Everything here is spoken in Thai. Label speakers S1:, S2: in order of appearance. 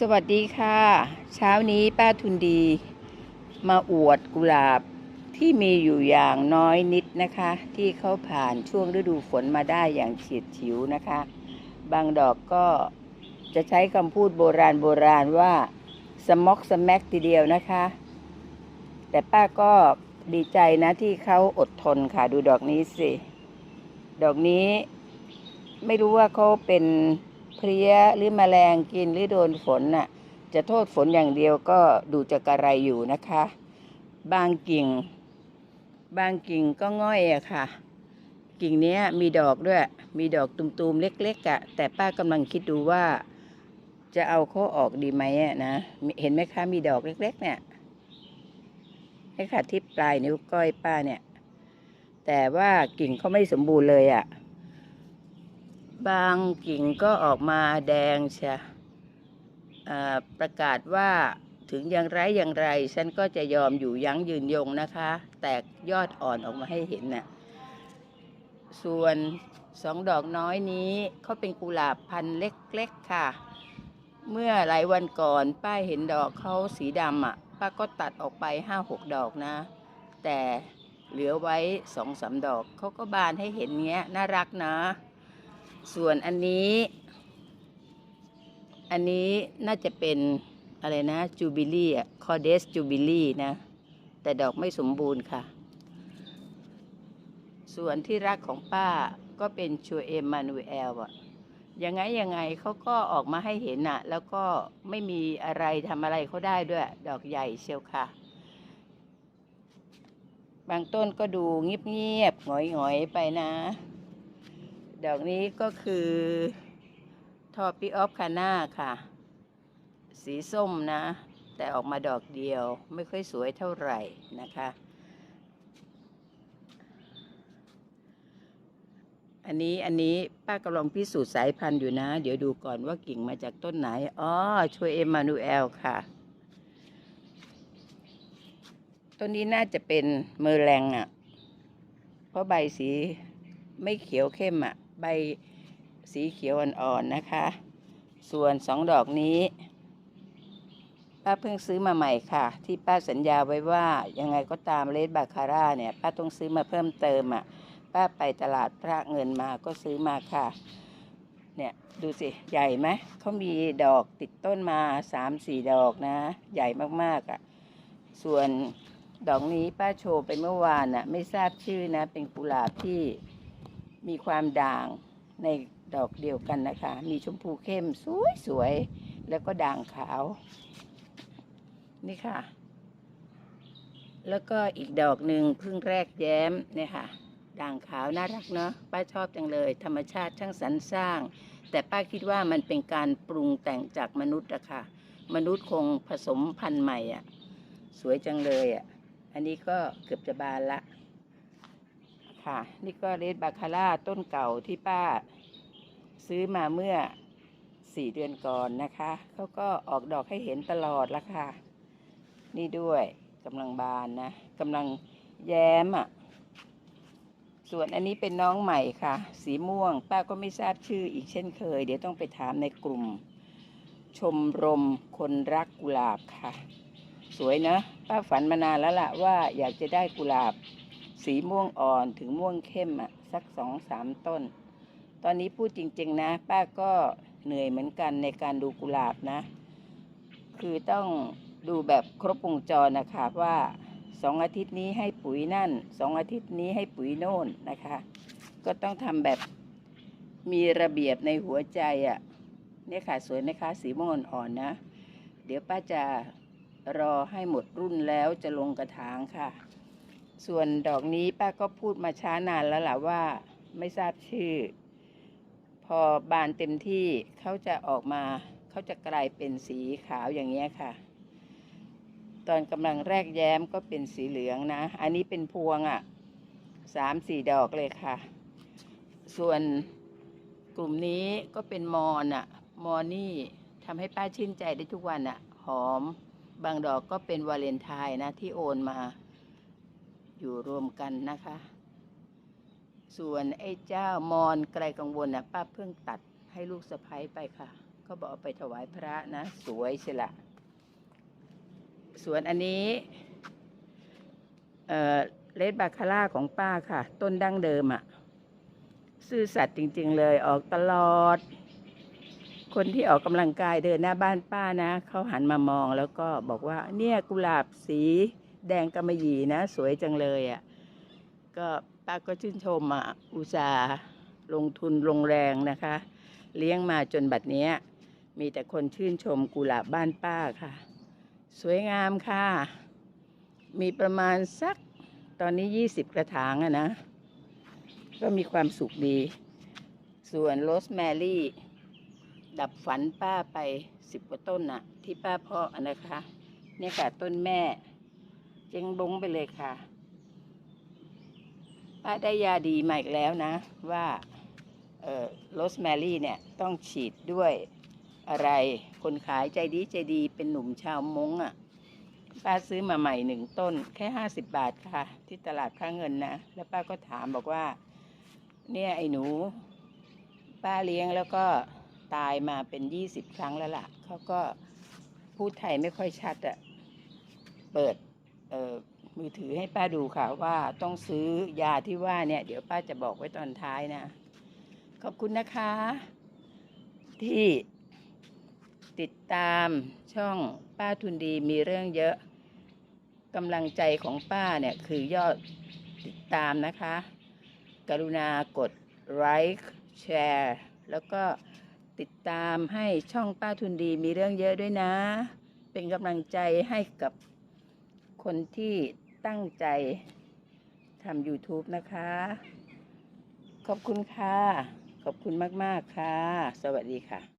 S1: สวัสดีค่ะ เช้านี้ป้าทุนดี มาอวดกุหลาบที่มีอยู่อย่างน้อยนิดนะคะ ที่เขาผ่านช่วงฤดูฝนมาได้อย่างเฉียดฉิวนะคะ บางดอกก็จะใช้คำพูดโบราณโบราณว่าสม็อกสแม็กทีเดียวนะคะ แต่ป้าก็ดีใจนะที่เขาอดทนค่ะดูดอกนี้สิ ดอกนี้ไม่รู้ว่าเขาเป็น เพลี้ยหรือแมลงกินหรือโดนฝนน่ะจะโทษฝนอย่างเดียวก็ดูจะกระไรอยู่นะคะ บางกิ่ง บางกิ่งก็ง่อยอะค่ะ กิ่งนี้มีดอกด้วย มีดอกตุมๆเล็กๆอะแต่ป้ากำลังคิดดูว่า จะเอาเขาออกดีไหมอะนะ เห็นไหมคะมีดอกเล็ก ๆ เนี่ยนี่ค่ะที่ปลายนิ้วก้อยป้าเนี่ย แต่ว่ากิ่งเขาไม่สมบูรณ์เลยอะ บางกิ่งก็ออกมาแดงเชียอ่าประกาศว่าถึงอย่างไรอย่างไร ฉันก็จะยอมอยู่ยั้งยืนยงนะคะ แตกยอดอ่อนออกมาให้เห็นน่ะส่วนสองดอกน้อยนี้เขาเป็นกุหลาบพันธุ์เล็กๆค่ะ เมื่อหลายวันก่อนป้าเห็นดอกเขาสีดำอะ ป้าก็ตัดออกไปห้าหกดอกนะ แต่เหลือไว้สองสามดอกเขาก็บานให้เห็นเงี้ยน่ารักนะ ส่วนอันนี้ อันนี้น่าจะเป็นอะไรนะจูบิลี่อะคอเดสจูบิลี่นะ แต่ดอกไม่สมบูรณ์ค่ะ ส่วนที่รักของป้าก็เป็นชูเอมมานูเอลอะยังไงยังไงเขาก็ออกมาให้เห็นอะแล้วก็ไม่มีอะไรทำอะไรเขาได้ด้วย ดอกใหญ่เชียวค่ะ บางต้นก็ดูเงียบๆหงอยๆไปนะ ดอกนี้ก็คือทอปิออฟคาน่าค่ะ สีส้มนะ แต่ออกมาดอกเดียวไม่ค่อยสวยเท่าไหร่นะคะ อันนี้อันนี้ป้ากำลังพิสูจน์สายพันธุ์อยู่นะ เดี๋ยวดูก่อนว่ากิ่งมาจากต้นไหน อ๋อ ช่วยเอมมานูเอลค่ะ ต้นนี้น่าจะเป็นเมอร์แรงอะ่ะ เพราะใบสีไม่เขียวเข้มอะ่ะ ใบสีเขียวอ่อนๆนะคะ ส่วนสองดอกนี้ ป้าเพิ่งซื้อมาใหม่ค่ะ ที่ป้าสัญญาไว้ว่ายังไงก็ตามเลดบาคาร่าเนี่ย ป้าต้องซื้อมาเพิ่มเติมอะ ป้าไปตลาดพระเงินมาก็ซื้อมาค่ะ เนี่ยดูสิ ใหญ่ไหมเขามีดอกติดต้นมาสามสี่ดอกนะ ใหญ่มากๆอะ่ะ ส่วนดอกนี้ป้าโชว์ไปเมื่อวานน่ะ ไม่ทราบชื่อนะ เป็นกุหลาบที่ มีความด่างในดอกเดียวกันนะคะ มีชมพูเข้มสวยๆแล้วก็ด่างขาว นี่ค่ะ แล้วก็อีกดอกหนึ่งพิ่งแรกแย้มเนี่ยค่ะ ด่างขาวน่ารักเนาะป้าชอบจังเลย ธรรมชาติช่างสรรสร้าง แต่ป้าคิดว่ามันเป็นการปรุงแต่งจากมนุษย์อะค่ะ มนุษย์คงผสมพันธุ์ใหม่อะสวยจังเลยอะอันนี้ก็เกือบจะบานละ ค่ะ นี่ก็เรดบาคาร่าต้นเก่าที่ป้า ซื้อมาเมื่อสี่เดือนก่อนนะคะเขาก็ออกดอกให้เห็นตลอดละค่ะ นี่ด้วยกำลังบานนะกำลังแย้มอะ่ะ ส่วนอันนี้เป็นน้องใหม่ค่ะ สีม่วง ป้าก็ไม่ทราบชื่ออีกเช่นเคย เดี๋ยวต้องไปถามในกลุ่ม ชมรมคนรักกุหลาบค่ะ สวยนะ ป้าฝันมานานแล้วล่ะว่าอยากจะได้กุหลาบ สีม่วงอ่อนถึงม่วงเข้มอะสักสองสามต้น ตอนนี้พูดจริง ๆ นะ ป้าก็เหนื่อยเหมือนกันในการดูกุหลาบนะ คือต้องดูแบบครบวงจรนะคะว่าสองอาทิตย์นี้ให้ปุ๋ยนั่นสองอาทิตย์นี้ให้ปุ๋ยโน่นนะคะ ก็ต้องทำแบบมีระเบียบในหัวใจอะ่ะเนี่ยค่ะสวยไหมคะสีม่วงอ่อนๆนะ เดี๋ยวป้าจะรอให้หมดรุ่นแล้วจะลงกระถางค่ะ ส่วนดอกนี้ป้าก็พูดมาช้านานแล้วล่ะว่าไม่ทราบชื่อ พอบานเต็มที่เขาจะออกมาเขาจะกลายเป็นสีขาวอย่างเงี้ค่ะ ตอนกำลังแรกแย้มก็เป็นสีเหลืองนะ อันนี้เป็นพวงอะ่ะสามสี่ดอกเลยค่ะ ส่วนกลุ่มนี้ก็เป็นมอนอะ่ะ มอนนี่ทำให้ป้าชื่นใจได้ทุกวันอะ่ะ หอม บางดอกก็เป็นวาเลนไทน์นะที่โอนมา อยู่รวมกันนะคะ ส่วนไอ้เจ้ามอนไกลกังวลนะป้าเพิ่งตัดให้ลูกสะพ้ยไปค่ะเขาบอกเอาไปถวายพระนะ สวยใช่ละส่วนอันนี้ เอ่อเลดบาคาร่าของป้าค่ะ ต้นดั้งเดิมอะ่ะ ซื่อสัตย์จริง ๆ เลยออกตลอด คนที่ออกกำลังกายเดินหน้าบ้านป้านะ เขาหันมามองแล้วก็บอกว่า เนี่ยกุหลาบสี แดงกำมะหยี่นะ สวยจังเลยอะ่ะก็ป้าก็ชื่นชมอะอุตส่าห์ลงทุนลงแรงนะคะ เลี้ยงมาจนบัดเนี้ย มีแต่คนชื่นชมกุหลาบบ้านป้าค่ะ สวยงามค่ะ มีประมาณสักตอนนี้ยี่สิบกระถางอะนะ ก็มีความสุขดี ส่วนโรสแมรี่ ดับฝันป้าไปสิบกว่าต้นน่ะ ที่ป้าเพาะอะนะคะ เนี่ยค่ะต้นแม่ เจงบงไปเลยค่ะป้าได้ยาดีมาอีกแล้วนะ ว่าเออโรสแมรี่เนี่ย ต้องฉีดด้วยอะไร คนขายใจดีใจดีเป็นหนุ่มชาวมงอะ่ะ ป้าซื้อมาใหม่หนึ่งต้น แค่ห้าสิบบาทค่ะ ที่ตลาดค่าเงินนะ แล้วป้าก็ถามบอกว่า เนี่ยไอ้หนู ป้าเลี้ยงแล้วก็ตายมาเป็นยี่สิบครั้งแล้วล่ะ เขาก็พูดไทยไม่ค่อยชัดอะ่ะ เปิด มือถือให้ป้าดูค่ะว่าต้องซื้อยาที่ว่าเนี่ย เดี๋ยวป้าจะบอกไว้ตอนท้ายนะ ขอบคุณนะคะ ที่ติดตามช่องป้าทุนดีมีเรื่องเยอะกำลังใจของป้าเนี่ย คือยอดติดตามนะคะ กรุณากดไลค์แชร์แล้วก็ติดตามให้ช่องป้าทุนดีมีเรื่องเยอะด้วยนะ เป็นกำลังใจให้กับ คนที่ตั้งใจทำ YouTube นะคะ ขอบคุณค่ะ ขอบคุณมาก ๆ ค่ะ สวัสดีค่ะ